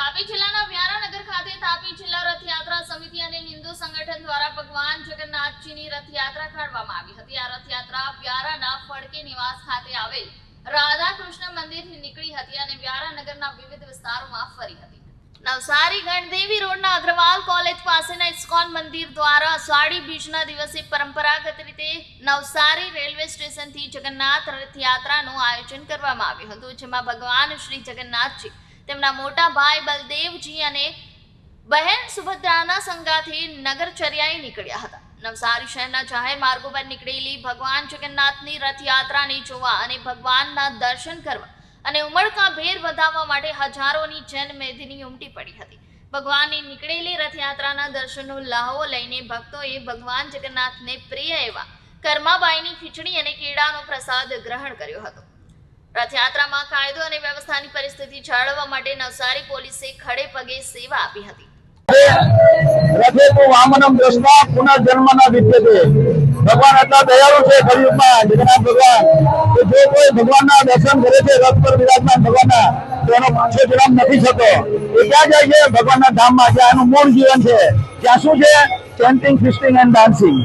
તાપી જિલ્લાના વ્યારાનગર ખાતે તાપી જિલ્લા રથયાત્રા સમિતિ અને હિન્દુ સંગઠન દ્વારા ભગવાન જગન્નાથજીની રથયાત્રા કાઢવામાં આવી હતી. આ રથયાત્રા વ્યારાના ફડકે નિવાસ ખાતે આવેલ રાધા કૃષ્ણ મંદિરથી નીકળી હતી અને વ્યારાનગરના વિવિધ વિસ્તારોમાં ફરી હતી. નવસારી ગણદેવી રોડના અગ્રવાલ કોલેજ પાસેના ઇસ્કોન મંદિર દ્વારા અષાઢી બીજના દિવસે પરંપરાગત રીતે નવસારી રેલવે સ્ટેશનથી જગન્નાથ રથયાત્રાનું આયોજન કરવામાં આવ્યું હતું, જેમાં ભગવાન શ્રી જગન્નાથજી તેમના મોટા ભાઈ બલદેવજી અને બહેન સુભદ્રાના સંગાથી નગરચર્યાએ નીકળ્યા હતા. નવસારી શહેરના જાહેર માર્ગો પર નીકળેલી ભગવાન જગન્નાથની રથયાત્રાને જોવા અને ભગવાનના દર્શન કરવા અને ઉમળકાભેર વધાવવા માટે હજારોની જનમેદની ઉમટી પડી હતી. ભગવાનની નીકળેલી રથયાત્રાના દર્શનનો લહાવો લઈને ભક્તોએ ભગવાન જગન્નાથને પ્રિય એવા કર્માબાઈની ખીચડી અને કેળાનો પ્રસાદ ગ્રહણ કર્યો હતો. રથયાત્રામાં કાયદો અને વ્યવસ્થાની પરિસ્થિતિ જાળવવા માટે નવસારી પોલીસે ખડે પગે સેવા આપી હતી. રથે ના વિદ્યતે ભગવાન મૂળ જીવન છે. ત્યાં શું છે? Chanting ફિસ્ટિંગ and dancing